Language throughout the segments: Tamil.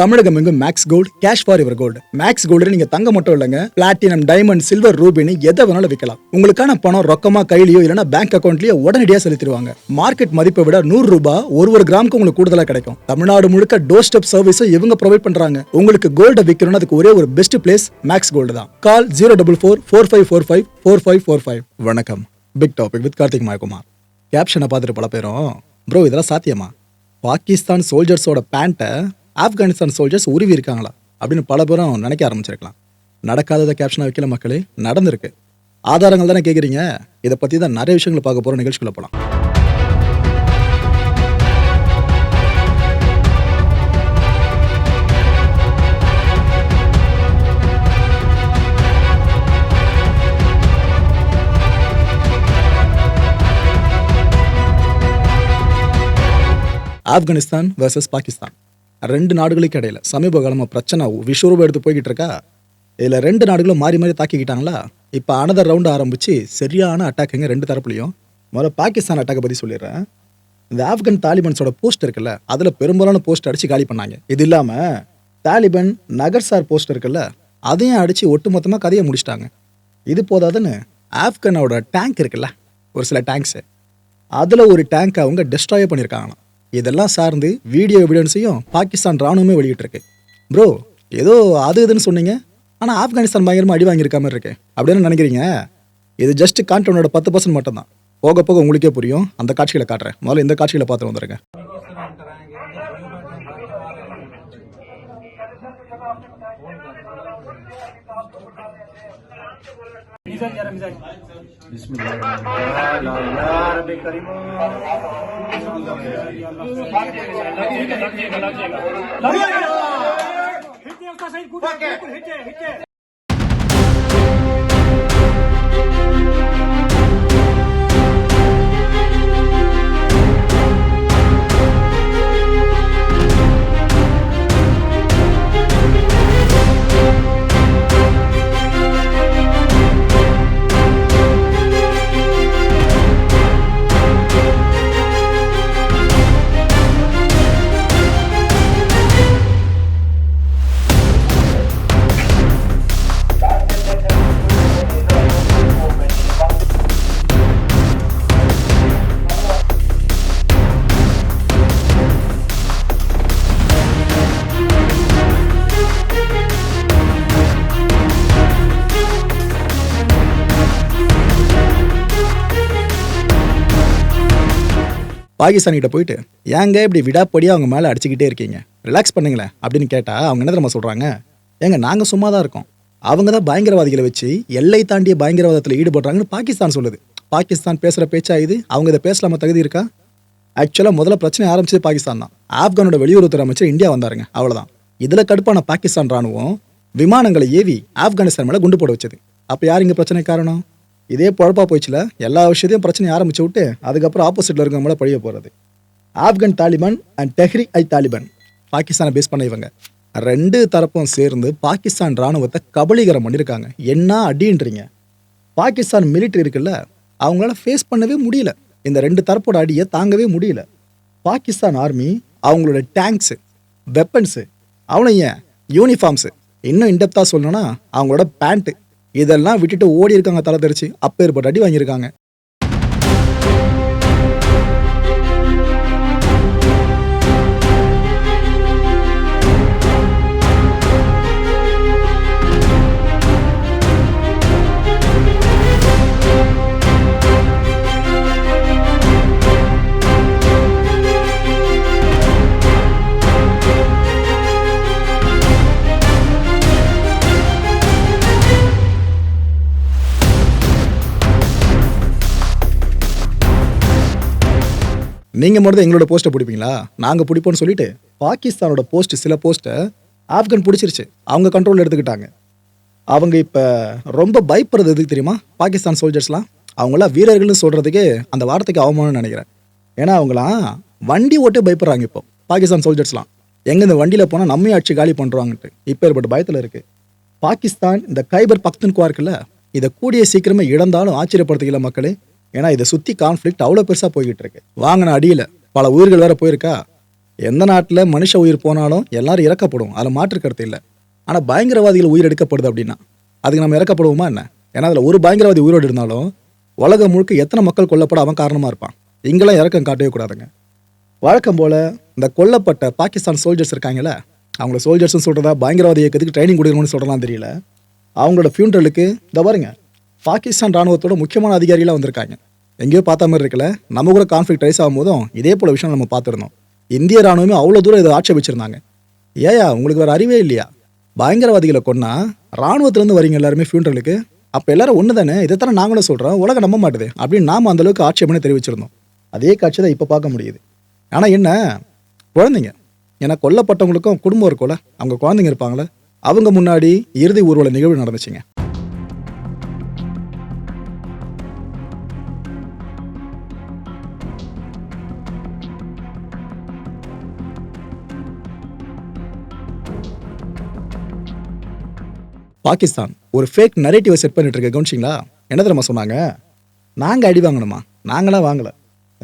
தமிழகம் எங்கும் மேக்ஸ் கோல்டு கேஷ் ஃபார் இவர் கோல்டு மேக்ஸ் கோல்டு நீங்க தங்க மட்டும் இல்லைங்க. பிளாட்டினம் டைமண்ட் சில்வர் ரூபினி எதை வேணாலும் விற்கலாம் உங்களுக்கான பணம் ரொக்கமா கையிலயோ இல்லைன்னா பேங்க் அக்கௌண்ட்லயோ உடனடியாக செலுத்திடுவாங்க. மார்க்கெட் மதிப்பை விட நூறு ரூபாய் ஒரு ஒரு கிராமுக்கு உங்களுக்கு கூடுதலா கிடைக்கும். தமிழ்நாடு முழுக்க டோர் ஸ்டெப் சர்வீஸும் இவங்க ப்ரொவைட் பண்றாங்க. உங்களுக்கு கோல்ட விற்கணும்னு அதுக்கு ஒரே ஒரு பெஸ்ட் பிளேஸ் மேக்ஸ் கோல்டு தான். Call zero double four four five four five four five four five வணக்கம். Big topic with Karthik Mayakumar கேப்ஷனை பார்த்துட்டு பல பேரும் ப்ரோ இதெல்லாம் சாத்தியமா? பாகிஸ்தான் சோல்ஜர்ஸோட பேண்ட்டை ஆப்கானிஸ்தான் சோல்ஜர்ஸ் உருவி இருக்காங்களா அப்படின்னு பல பேரும் நினைக்க ஆரம்பிச்சிருக்கலாம். நடக்காததை கேப்ஷனாக வைக்கல மக்களே நடந்திருக்கு. ஆதாரங்கள் தானே கேட்குறீங்க இதை பற்றி தான் நிறைய விஷயங்களை பார்க்க போகிற நிகழ்ச்சிக்குள்ள போகலாம் ஆப்கானிஸ்தான் வர்சஸ் பாகிஸ்தான். ரெண்டு நாடுகளுக்கு இடையில சமீப காலமாக பிரச்சனை விஸ்வரூபம் எடுத்து போய்கிட்டு இருக்கா இதில் ரெண்டு நாடுகளும் மாறி மாறி தாக்கிக்கிட்டாங்களா? இப்போ அனதர் ரவுண்டு ஆரம்பித்து சரியான அட்டாக்குங்க ரெண்டு தரப்புலையும். முதல்ல பாகிஸ்தான் அட்டாக்கை பற்றி சொல்லிடுறேன். இந்த ஆப்கன் தாலிபன்ஸோட போஸ்ட் இருக்குல்ல அதில் பெரும்பாலான போஸ்ட் அடித்து காலி பண்ணாங்க. இது இல்லாமல் தாலிபன் நகர்சார் போஸ்ட் இருக்குல்ல அதையும் அடித்து ஒட்டுமொத்தமாக கதையை முடிச்சிட்டாங்க. இது போதாதுன்னு ஆப்கனோட டேங்க் இருக்குல்ல ஒரு சில டேங்க்ஸு அதில் ஒரு டேங்க் அவங்க டெஸ்ட்ராய் பண்ணியிருக்காங்களாம். இதெல்லாம் சார்ந்து வீடியோ எவிடன்ஸையும் பாகிஸ்தான் ராணுவமே வெளியிட்டிருக்கு. ப்ரோ ஏதோ அது இதுன்னு சொன்னீங்க. ஆனால் ஆப்கானிஸ்தான் பயங்கரமாக அடி வாங்கியிருக்க மாதிரி இருக்கு. அப்படின்னு நினைக்கிறீங்க? இது ஜஸ்ட் கான்டோனோட பத்து பர்சன்ட் மட்டும்தான். போக போக உங்களுக்கே புரியும். அந்த காட்சிகளை காட்டுறேன். முதல்ல இந்த காட்சிகளை பார்த்து வந்துருங்க. मिजान यार मिजान बिस्मिल्लाह பாகிஸ்தான்கிட்ட போயிட்டு ஏங்க இப்படி விடாப்படியாக அவங்க மேலே அடிச்சுக்கிட்டே இருக்கீங்க? ரிலாக்ஸ் பண்ணுங்களேன் அப்படின்னு கேட்டால் அவங்க என்ன தெரியுமா சொல்கிறாங்க ஏங்க நாங்கள் சும்மா தான் இருக்கோம். அவங்க தான் பயங்கரவாதிகளை வச்சு எல்லை தாண்டிய பயங்கரவாதத்தில் ஈடுபடுறாங்கன்னு பாகிஸ்தான் சொல்லுது. பாகிஸ்தான் பேசுகிற பேச்சா இது? அவங்க இதை பேசலாமல் தகுதி இருக்கா? ஆக்சுவலாக முதல்ல பிரச்சனை ஆரம்பிச்சது பாகிஸ்தான் தான். ஆப்கானோட வெளியுறவுத்துறை அமைச்சர் இந்தியா வந்தாருங்க அவ்வளோதான் இதில் கடுப்பான பாகிஸ்தான் ராணுவம் விமானங்களை ஏவி ஆப்கானிஸ்தான் மேலே குண்டு போட வச்சது. அப்போ யார் இங்கே பிரச்சனை காரணம்? இதே பொழப்பா போயிடுச்சுல எல்லா விஷயத்தையும் பிரச்சனை ஆரம்பிச்சு விட்டு அதுக்கப்புறம் ஆப்போசிட்டில் இருக்கவங்க பழிய போகிறது ஆப்கன் தாலிபான் அண்ட் டெஹ்ரிக் ஐ தாலிபான் பாகிஸ்தானை பேஸ் பண்ண இவங்க. ரெண்டு தரப்பும் சேர்ந்து பாகிஸ்தான் ராணுவத்தை கபலீகரம் பண்ணியிருக்காங்க என்ன அடின்றீங்க? பாகிஸ்தான் மிலிட்டரி இருக்குல்ல அவங்களால ஃபேஸ் பண்ணவே முடியல. இந்த ரெண்டு தரப்போட அடியை தாங்கவே முடியல. பாகிஸ்தான் ஆர்மி அவங்களோட டேங்க்ஸு வெப்பன்ஸு அவனை ஏன்? யூனிஃபார்ம்ஸு இன்னும் இன்டெப்த்தாக சொல்லணும்னா அவங்களோட பேண்ட்டு இதெல்லாம் விட்டுட்டு ஓடி இருக்காங்க தலை தெரிச்சு அப்பேற்பட்ட அடி வாங்கியிருக்காங்க. நீங்கள் மட்டும் தான் எங்களோட போஸ்ட்டை பிடிப்பீங்களா? நாங்கள் பிடிப்போம்னு சொல்லிட்டு பாகிஸ்தானோட போஸ்ட் சில போஸ்ட்டை ஆப்கன் பிடிச்சிருச்சு. அவங்க கண்ட்ரோலில் எடுத்துக்கிட்டாங்க. அவங்க இப்போ ரொம்ப பயப்படுறது எதுக்கு தெரியுமா? பாகிஸ்தான் சோல்ஜர்ஸ்லாம் அவங்களாம் வீரர்கள்னு சொல்கிறதுக்கே அந்த வார்த்தைக்கு அவமானம்னு நினைக்கிறேன். ஏன்னா அவங்களாம் வண்டி ஓட்டே பயப்படுறாங்க இப்போ. பாகிஸ்தான் சோல்ஜர்ஸ்லாம் எங்கே இந்த வண்டியில் போனால் நம்மையும் அடிச்சு காலி பண்ணுறாங்கன்ட்டு இப்போ ஏற்பட்ட பயத்தில் இருக்குது பாகிஸ்தான் இந்த கைபர் பக்தன்குவா இருக்குல்ல இதை கூடிய சீக்கிரமே இழந்தாலும் ஆச்சரியப்படுத்திக்கல மக்களே? ஏன்னா இதை சுற்றி கான்ஃப்ளிக்ட் அவ்வளோ பெருசாக போய்கிட்டு இருக்கு வாங்கின அடியில் பல உயிர்கள் வேற போயிருக்கா? எந்த நாட்டில் மனுஷ உயிர் போனாலும் எல்லாரும் இறக்கப்படும் அதில் மாற்று கருத்து இல்லை. ஆனால் பயங்கரவாதிகள் உயிர் எடுக்கப்படுது அப்படின்னா அதுக்கு நம்ம இறக்கப்படுவோமா என்ன? ஏன்னா அதில் ஒரு பயங்கரவாதி உயிரோடு இருந்தாலும் உலகம் முழுக்க எத்தனை மக்கள் கொல்லப்பட அவன் காரணமாக இருப்பான்? இங்கெல்லாம் இறக்கம் காட்டவே கூடாதுங்க. வழக்கம் போல் இந்த கொல்லப்பட்ட பாகிஸ்தான் சோல்ஜர்ஸ் இருக்காங்கள அவங்கள சோல்ஜர்ஸ்னு சொல்கிறதா பயங்கரவாத இயக்கத்துக்கு ட்ரைனிங் கொடுக்கணும்னு சொல்கிறலாம் தெரியல. அவங்களோட ஃபியூனரலுக்கு இந்த பாருங்கள் பாகிஸ்தான் ராணுவத்தோட முக்கியமான அதிகாரிகளாக வந்திருக்காங்க. எங்கேயோ பார்த்த மாதிரி இருக்கல. நம்ம கூட கான்ஃப்ளிக் ரைஸ் ஆகும்போதும் இதே போல விஷயம் நம்ம பார்த்துருந்தோம். இந்திய ராணுவமே அவ்வளோ தூரம் இதை ஆட்சேபிச்சிருந்தாங்க. ஏயா உங்களுக்கு வேறு அறிவே இல்லையா? பயங்கரவாதிகளை கொன்னா ராணுவத்திலேருந்து வரீங்க எல்லாருமே ஃபியூனரலுக்கு அப்போ எல்லாரும் ஒன்று தானே இதைத்தானே நாங்களும் சொல்கிறோம் உலகம் நம்ப மாட்டுது. அப்படின்னு நாம அந்த அளவுக்கு ஆட்சேபனை தெரிவிச்சிருந்தோம். அதே காட்சி தான் இப்போ பார்க்க முடியுது. ஆனால் என்ன? குழந்தைங்க. ஏன்னா கொல்லப்பட்டவங்களுக்கும் குடும்பம் இருக்கும்ல. அவங்க குழந்தைங்க இருப்பாங்களே. அவங்க முன்னாடி இறுதி ஊர்வல நிகழ்வு நடந்துச்சுங்க. பாகிஸ்தான் ஒரு ஃபேக் நரேட்டிவை செட் பண்ணிட்டு இருக்க கவனிச்சிங்களா? என்ன தெரியுமா சொன்னாங்க? நாங்கள் அடி வாங்கணுமா? நாங்களாம் வாங்கலை.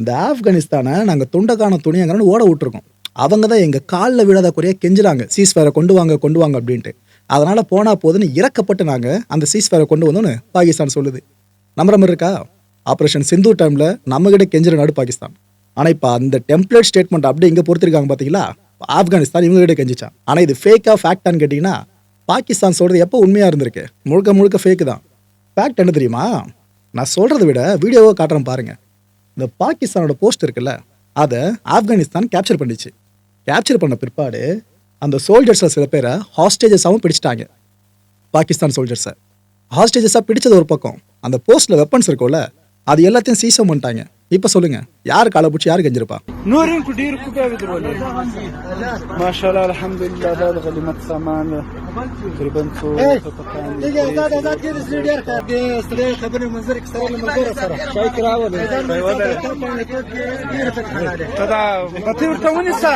இந்த ஆப்கானிஸ்தானை நாங்கள் துண்டக்கான துணியாங்கன்னு ஓட விட்டுருக்கோம். அவங்க தான் எங்கள் காலில் விழாத குறைய கெஞ்சுறாங்க. சீஸ் ஃபேரை கொண்டு வாங்க கொண்டு வாங்க அப்படின்ட்டு. அதனால் போனால் போதுன்னு இறக்கப்பட்டு நாங்கள் அந்த சீஸ் ஃபேரை கொண்டு வந்தோன்னு பாகிஸ்தான் சொல்லுது. நம்புற மாதிரி இருக்கா? ஆப்ரேஷன் சிந்து டைமில் நம்மகிட்ட கெஞ்சுற நாடு பாகிஸ்தான். ஆனால் இப்போ அந்த டெம்ப்ளேட் ஸ்டேட்மெண்ட் அப்படியே இங்கே பொறுத்திருக்காங்க பார்த்தீங்களா ஆப்கானிஸ்தான் இவங்ககிட்ட கெஞ்சிச்சான். ஆனால் இது ஃபேக்காக ஃபேக்டான்னு கேட்டிங்கன்னா பாகிஸ்தான் சொல்கிறது எப்போ உண்மையாக இருந்திருக்கு? முழுக்க முழுக்க ஃபேக்கு தான். ஃபேக்ட் என்ன தெரியுமா? நான் சொல்கிறத விட வீடியோவை காட்டுறேன் பாருங்கள் இந்த பாகிஸ்தானோட போஸ்ட் இருக்குல்ல அதை ஆப்கானிஸ்தான் கேப்சர் பண்ணிச்சு. கேப்சர் பண்ண பிற்பாடு அந்த சோல்ஜர்ஸில் சில பேரை ஹாஸ்டேஜஸாகவும் பிடிச்சிட்டாங்க. பாகிஸ்தான் சோல்ஜர்ஸை ஹாஸ்டேஜஸாக பிடிச்சது ஒரு பக்கம். அந்த போஸ்ட்டில் வெப்பன்ஸ் இருக்கும்ல அது எல்லாத்தையும் சீசம் பண்ணிட்டாங்க. இப்போ சொல்லுங்க யார் காலை பிடிச்சி யார் கெஞ்சிருப்பா نورين كدير كوبا بدرولي ما شاء الله الحمد لله هذا غليمة سامان تقريبا تو دیگه ازاد ازاد کې د سړي ډېر کار دی ستړي خبرې منظر کې سره ملګری سره شاي كراولي تدا بطي ورته ونیسه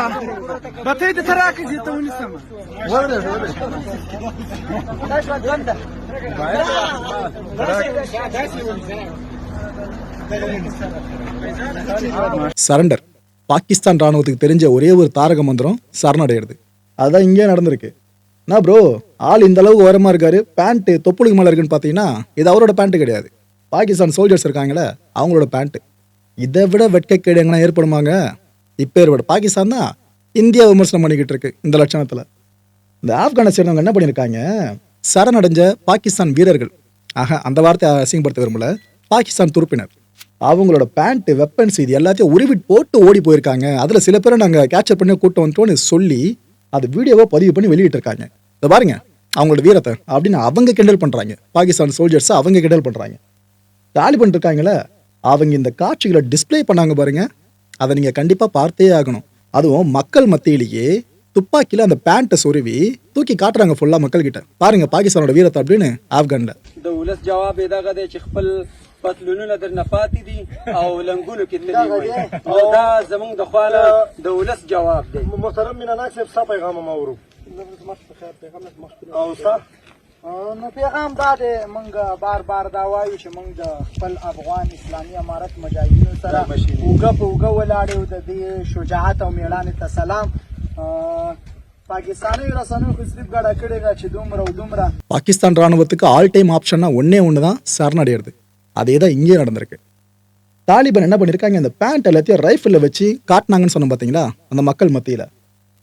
بطي د تراکې دې ته ونیسه சரண்டர். பாகிஸ்தான் ராணுவத்துக்கு தெரிஞ்ச ஒரே ஒரு தாரக மந்திரம் சரணடையிறது அதுதான் இங்கே நடந்திருக்கு. நான் ப்ரோ ஆள் இந்த அளவுக்கு உரமா இருக்காரு. பேண்ட்டு தொப்புளுக்கு மேலே இருக்குன்னு பார்த்தீங்கன்னா இது அவரோட பேண்ட்டு கிடையாது. பாகிஸ்தான் சோல்ஜர்ஸ் இருக்காங்களே அவங்களோட பேண்ட்டு இதை விட வெட்கக்கேடு எங்கன்னா ஏற்படுமாங்க? இப்போ ஏற்பட. பாகிஸ்தான் தான் இந்தியா விமர்சனம் பண்ணிக்கிட்டு இருக்கு இந்த லட்சணத்தில். இந்த ஆப்கானை சேர்ந்தவங்க என்ன பண்ணியிருக்காங்க? சரணடைஞ்ச பாகிஸ்தான் வீரர்கள். ஆக அந்த வார்த்தை அசிங்கப்படுத்த விரும்பல. பாகிஸ்தான் துருப்பினர். அவங்களோட பேண்ட் வெப்பன்ஸ் இது எல்லாத்தையும் உருவிட்டு போட்டு ஓடி போயிருக்காங்க. அதில் சில பேரை நாங்கள் கேப்சர் பண்ணி கூட்டம் வந்துட்டோன்னு சொல்லி அது வீடியோவை பதிவு பண்ணி வெளியிட்டு இருக்காங்க இதை பாருங்க. அவங்களோட வீரத்தை அப்படின்னு அவங்க கிண்டல் பண்ணுறாங்க பாகிஸ்தான் சோல்ஜர்ஸை அவங்க கிண்டல் பண்ணுறாங்க தாலிபன் இருக்காங்களே அவங்க இந்த காட்சிகளை டிஸ்ப்ளே பண்ணாங்க பாருங்க. அதை நீங்கள் கண்டிப்பாக பார்த்தே ஆகணும். அதுவும் மக்கள் மத்தியிலேயே துப்பாக்கியில் அந்த பேண்ட்டை சொருவி தூக்கி காட்டுறாங்க ஃபுல்லாக மக்கள்கிட்ட. பாருங்க பாகிஸ்தானோட வீரத்தை அப்படின்னு ஆப்கானில். د ولس جواب یې دغه دی چې خپل پتلونونه درنه پاتې دي او لنګونو کې تللي وي نو دا زمونږ د خوا نه د ولس جواب دی محترم مینا ناک صاحب ستا پیغام ما ورو او ستا نو پیغام دا دی مونږ بار بار دا وایو چې مونږ د خپل افغان اسلامي امارت مجاهدینو سره اوږه په اوږه ولاړ یو د دې شجاعت او میړانې ته سلام பாகிஸ்தானி ரசனும் ஹிஸ்ரிப் கடை கிடைங்க چې دومره او دومره பாகிஸ்தான் ராணுவத்துக்கு ஆல் டைம் ஆப்ஷன்னா ஒன்றே ஒன்று தான் சரணடைகிறது அதே தான் இங்கேயும் நடந்திருக்கு. தாலிபான் என்ன பண்ணியிருக்காங்க அந்த பேண்ட் எல்லாத்தையும் ரைஃபிளில் வச்சு காட்டினாங்கன்னு சொன்னோம் பார்த்தீங்களா அந்த மக்கள் மத்தியில்.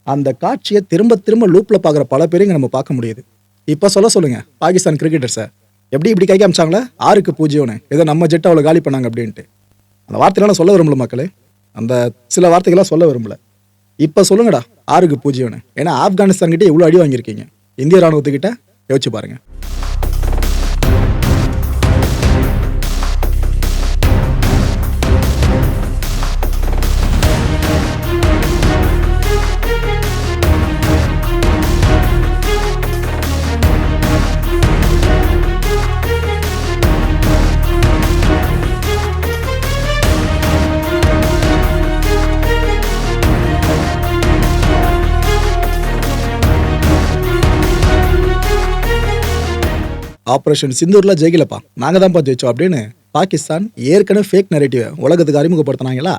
அந்த காட்சியை திரும்ப திரும்ப லூப்பில் பார்க்குற பல பேரையும் நம்ம பார்க்க முடியுது. இப்போ சொல்ல சொல்லுங்க பாகிஸ்தான் கிரிக்கெட்டர்ஸை எப்படி இப்படி கை காமிச்சாங்களா? ஆறுக்கு பூஜ்ஜியம்னு. ஏதோ நம்ம ஜெட் அவ்வளோ காலி பண்ணாங்க அப்படின்ட்டு. அந்த வார்த்தைகளாம் சொல்ல விரும்பல மக்களே. அந்த சில வார்த்தைகள்லாம் சொல்ல விரும்பல. இப்போ சொல்லுங்கடா ஆறுக்கு பூஜ்ஜியம்னு. ஏன்னா ஆப்கானிஸ்தான் கிட்டே இவ்வளோ அடி வாங்கியிருக்கீங்க. இந்திய ராணுவத்துக்கிட்ட யோசிச்சு பாருங்கள் ஆப்ரேஷன் சிந்தூரில் ஜெயிக்கலப்பா. நாங்கள் தான்ப்பா ஜெயிச்சோம் அப்படின்னு பாகிஸ்தான் ஏற்கனவே ஃபேக் நரேட்டிவை உலகத்துக்கு அறிமுகப்படுத்தினாங்களா?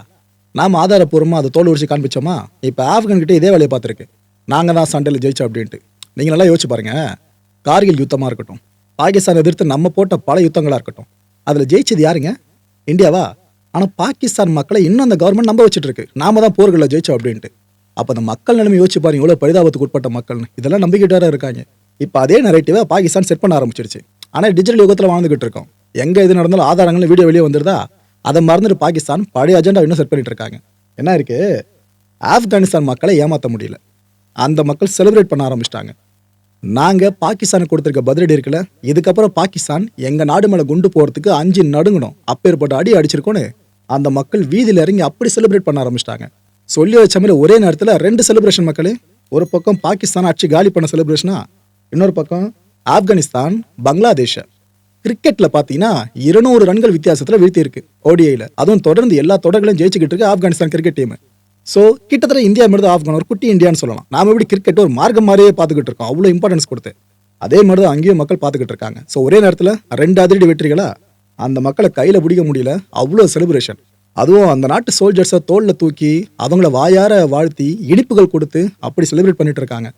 நாம் ஆதாரப்பூர்வமாக அதை தோல் உரிச்சு காண்பிச்சோமா? இப்போ ஆப்கான் கிட்டே இதே வேலையை பார்த்துருக்கு. நாங்கள் தான் சண்டையில் ஜெயிச்சோம் அப்படின்ட்டு. நீங்கள் நல்லா யோசிச்சு பாருங்க. கார்கில் யுத்தமாக இருக்கட்டும். பாகிஸ்தான் எதிர்த்து நம்ம போட்ட பல யுத்தங்களாக இருக்கட்டும். அதில் ஜெயிச்சது யாருங்க? இந்தியாவா? ஆனால் பாகிஸ்தான் மக்களை இன்னும் அந்த கவர்மெண்ட் நம்ப வச்சுட்டு இருக்கு நாம தான் போர்களில் ஜெயிச்சோம் அப்படின்ட்டு. அப்போ அந்த மக்கள் நிலைமை யோசிச்சு பாருங்க. எவ்வளோ பரிதாபத்துக்கு உட்பட்ட மக்கள்னு. இதெல்லாம் நம்பிக்கிட்டு இருக்காங்க. இப்போ அதே நரேட்டிவை பாகிஸ்தான் செட் பண்ண ஆரம்பிச்சிருச்சு. ஆனால் டிஜிட்டல் யுகத்தில் வாழ்ந்துகிட்டு இருக்கோம். எங்கே எது நடந்தாலும் ஆதாரங்கள் வீடியோ வெளியே வந்துருதா? அதை மறந்துட்டு பாகிஸ்தான் பழைய அஜெண்டா இன்னும் செட் பண்ணிட்டு இருக்காங்க. என்ன இருக்கு? ஆப்கானிஸ்தான் மக்களை ஏமாற்ற முடியல. அந்த மக்கள் செலிப்ரேட் பண்ண ஆரம்பிச்சிட்டாங்க. நாங்கள் பாகிஸ்தானுக்கு கொடுத்துருக்க பதிலடி இருக்குல்ல? இதுக்கப்புறம் பாகிஸ்தான் எங்கள் நாடு மேலே குண்டு போகிறதுக்கு அஞ்சு நடுங்கணும். அப்பேற்பட்ட அடி அடிச்சிருக்கோன்னு அந்த மக்கள் வீதியில் இறங்கி அப்படி செலிப்ரேட் பண்ண ஆரம்பிச்சிட்டாங்க. சொல்லி வச்ச மாதிரி ஒரே நேரத்தில் ரெண்டு செலிப்ரேஷன் மக்களே. ஒரு பக்கம் பாகிஸ்தான் ஆட்சி காலி பண்ண செலிப்ரேஷனா இன்னொரு பக்கம் ஆப்கானிஸ்தான் பங்களாதேஷ. கிரிக்கெட்ல பாத்தீங்கன்னா இருநூறு ரன்கள் வித்தியாசத்துல வீழ்த்தி இருக்கு ஓடிஐல அதுவும் தொடர்ந்து எல்லா தொடர்களையும் ஜெயிச்சுக்கிட்டு இருக்கு ஆப்கானிஸ்தான் கிரிக்கெட் டீம். ஸோ கிட்டத்தட்ட இந்தியா மாதிரி தான் ஆப்கான் ஒரு குட்டி இந்தியான்னு சொல்லலாம். நாம எப்படி கிரிக்கெட் ஒரு மார்க்கம் மாதிரியே பார்த்துக்கிட்டு இருக்கோம். அவ்வளோ இம்பார்ட்டன்ஸ் கொடுத்து. அதே மாதிரி தான் அங்கேயும் மக்கள் பார்த்துக்கிட்டு இருக்காங்க. ஸோ ஒரே நேரத்தில் ரெண்டு அதிரடி வெற்றிகளா? அந்த மக்களை கையில் பிடிக்க முடியல. அவ்வளோ செலிப்ரேஷன் அதுவும் அந்த நாட்டு சோல்ஜர்ஸை தோளில் தூக்கி அவங்கள வாயார வாழ்த்தி இனிப்புகள் கொடுத்து அப்படி செலிப்ரேட் பண்ணிட்டு இருக்காங்க.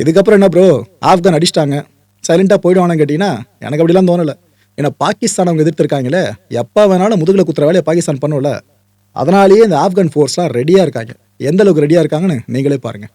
இதுக்கப்புறம் என்ன ப்ரோ ஆப்கான் அடிச்சிட்டாங்க. சைலண்டாக போயிடுவானு கேட்டிங்கன்னா எனக்கு அப்படிலாம் தோணலை. ஏன்னா பாகிஸ்தான் அவங்க எதிர்த்திருக்காங்களே எப்போ வேணாலும் முதுகில் குத்துற வேலையை பாகிஸ்தான் பண்ணல அதனாலேயே இந்த ஆப்கான் ஃபோர்ஸ்லாம் ரெடியாக இருக்காங்க. எந்த அளவுக்கு ரெடியாக இருக்காங்கன்னு நீங்களே பாருங்கள்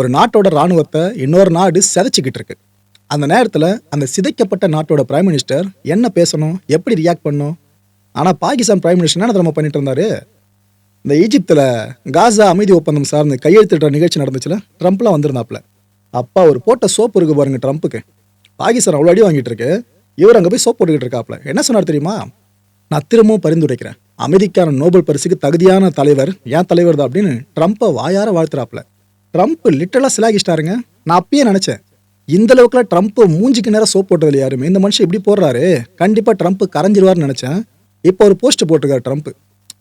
ஒரு நாட்டோட ராணுவத்தை இன்னொரு நாடு சிதைச்சிக்கிட்டு இருக்கு. அந்த நேரத்தில் அந்த சிதைக்கப்பட்ட நாட்டோட பிரைம் மினிஸ்டர் என்ன பேசணும் எப்படி ரியாக்ட் பண்ணும் ஆனால் பாகிஸ்தான் பிரைம் மினிஸ்டர் என்ன நம்ம பண்ணிட்டு இருந்தாரு? இந்த ஈஜிப்தில் காசா அமைதி ஒப்பந்தம் சார்ந்து கையெழுத்திடுற நிகழ்ச்சி நடந்துச்சுல ட்ரம்ப்லாம் வந்திருந்தாப்புல. அப்பா ஒரு போட்ட சோப்பு இருக்கு பாருங்க ட்ரம்ப்புக்கு பாகிஸ்தான் அவ்வளோ அடி வாங்கிட்டு இருக்கு. இவர் அங்கே போய் சோப் போட்டுக்கிட்டு இருக்காப்புல. என்ன சொன்னார் தெரியுமா? நான் திரும்பவும் பரிந்துரைக்கிறேன். அமைதிக்கான நோபல் பரிசுக்கு தகுதியான தலைவர் ஏன் தலைவர் தான் அப்படின்னு ட்ரம்ப்பை வாயார வாழ்த்துறாப்புல. ட்ரம்ப் லிட்டலாக சிலாகிச்சிட்டாருங்க. நான் அப்பயே நினச்சேன். இந்த அளவுக்குலாம் ட்ரம்ப் மூஞ்சிக்கு நேரம் சோப் போட்டதில்ல யாருமே. இந்த மனுஷன் இப்படி போடுறாரு. கண்டிப்பாக ட்ரம்ப் கரைஞ்சிருவார்னு நினச்சேன். இப்போ ஒரு போஸ்ட் போட்டிருக்காரு ட்ரம்ப்.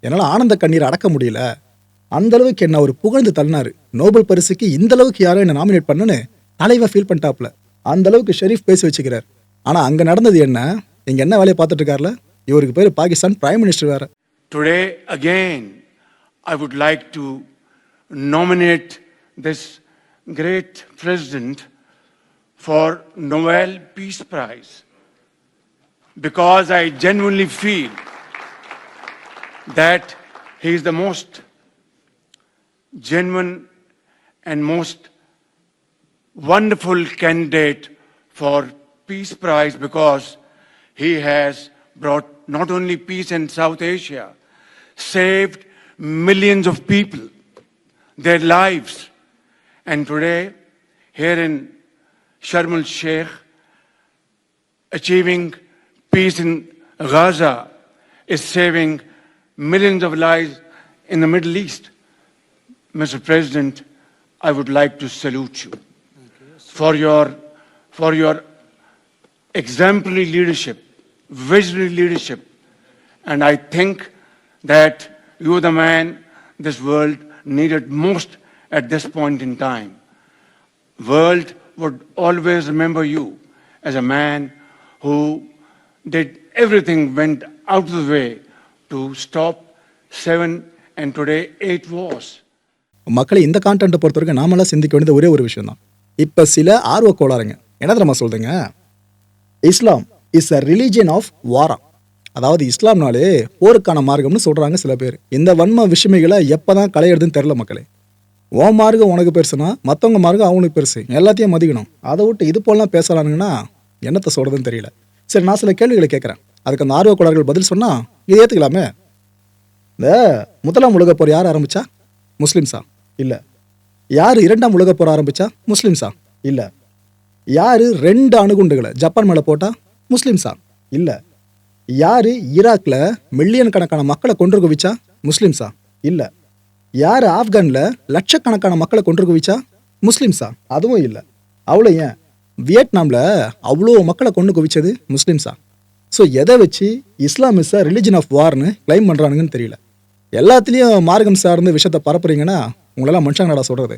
என்னால் ஆனந்த கண்ணீர் அடக்க முடியல. அந்த அளவுக்கு என்ன அவர் புகழ்ந்து தள்ளினாரு. நோபல் பரிசுக்கு இந்த அளவுக்கு யாரும் என்ன நாமினேட் பண்ணுன்னு தலைவா ஃபீல் பண்ணிட்டாப்ல அந்த அளவுக்கு ஷெரீஃப் பேசி வச்சுக்கிறார். ஆனால் அங்கே நடந்தது என்ன? இங்கே என்ன வேலையை பார்த்துட்டு இருக்காருல? இவருக்கு பேர் பாகிஸ்தான் பிரைம் மினிஸ்டர் வேற. Today again I would like to nominate this great president for Nobel Peace Prize because I genuinely feel that he is the most genuine and most wonderful candidate for Peace Prize because he has brought not only peace in South Asia, saved millions of people, their lives. And today, here in Sharm el Sheikh, achieving peace in Gaza is saving millions of lives in the Middle East. Mr. President, I would like to salute you for your, for your exemplary leadership, visionary leadership. And I think that you are the man this world needed most at this point in time. World would always remember you as a man who did everything, went out of the way to stop seven and today eight wars. மக்களை இந்த கான்டென்ட்டை பொறுத்த வரைக்கும் நாமெல்லாம் சிந்திக்க வேண்டியது ஒரே ஒரு விஷயம் தான் இப்போ சில ஆர்வ கோளாறுங்க. என்ன தெரியுமா சொல்றீங்க? Islam is a religion of வாரா அதாவது இஸ்லாம்னாலே போருக்கான மார்க்கம்னு சொல்றாங்க சில பேர். இந்த வன்ம விஷயமைகளை எப்போதான் களையிறதுன்னு தெரில மக்களே. உன் மார்க்கு உனக்கு பெருசுனா மற்றவங்க மார்க்கு அவனுக்கு பெருசு எல்லாத்தையும் மதிக்கணும். அதை விட்டு இது போலாம் பேசலானுங்கன்னா என்னத்தை சொல்கிறதுன்னு தெரியல. சரி நான் சில கேள்விகளை கேட்குறேன். அதுக்கு அந்த ஆர்வ பதில் சொன்னால் இதை ஏற்றுக்கலாமே இந்த முதலாம் உலக போர் யார் ஆரம்பிச்சா? முஸ்லீம்ஸா? இல்லை. யார் இரண்டாம் உலக போர் ஆரம்பித்தா முஸ்லீம்ஸா? இல்லை. யார் ரெண்டு அணுகுண்டுகளை ஜப்பான் மேலே போட்டால் முஸ்லீம்ஸா? இல்லை. யார் ஈராக்ல மில்லியன் கணக்கான மக்களை கொன்று குவிச்சா முஸ்லீம்ஸா? இல்லை. யார் ஆப்கானில் லட்சக்கணக்கான மக்களை கொன்று குவிச்சா முஸ்லீம்ஸா? அதுவும் இல்லை. அவ்வளோ ஏன்? வியட்நாமில் அவ்வளோ மக்களை கொண்டு குவிச்சது முஸ்லீம்ஸா? ஸோ எதை வச்சு இஸ்லாமிஸை ரிலிஜன் ஆஃப் வார்னு கிளைம் பண்ணுறானுங்கன்னு தெரியல. எல்லாத்துலேயும் மார்க்கம் சார்ந்து விஷயத்தை பரப்புறீங்கன்னா உங்களெல்லாம் மனுஷங்கடா சொல்கிறது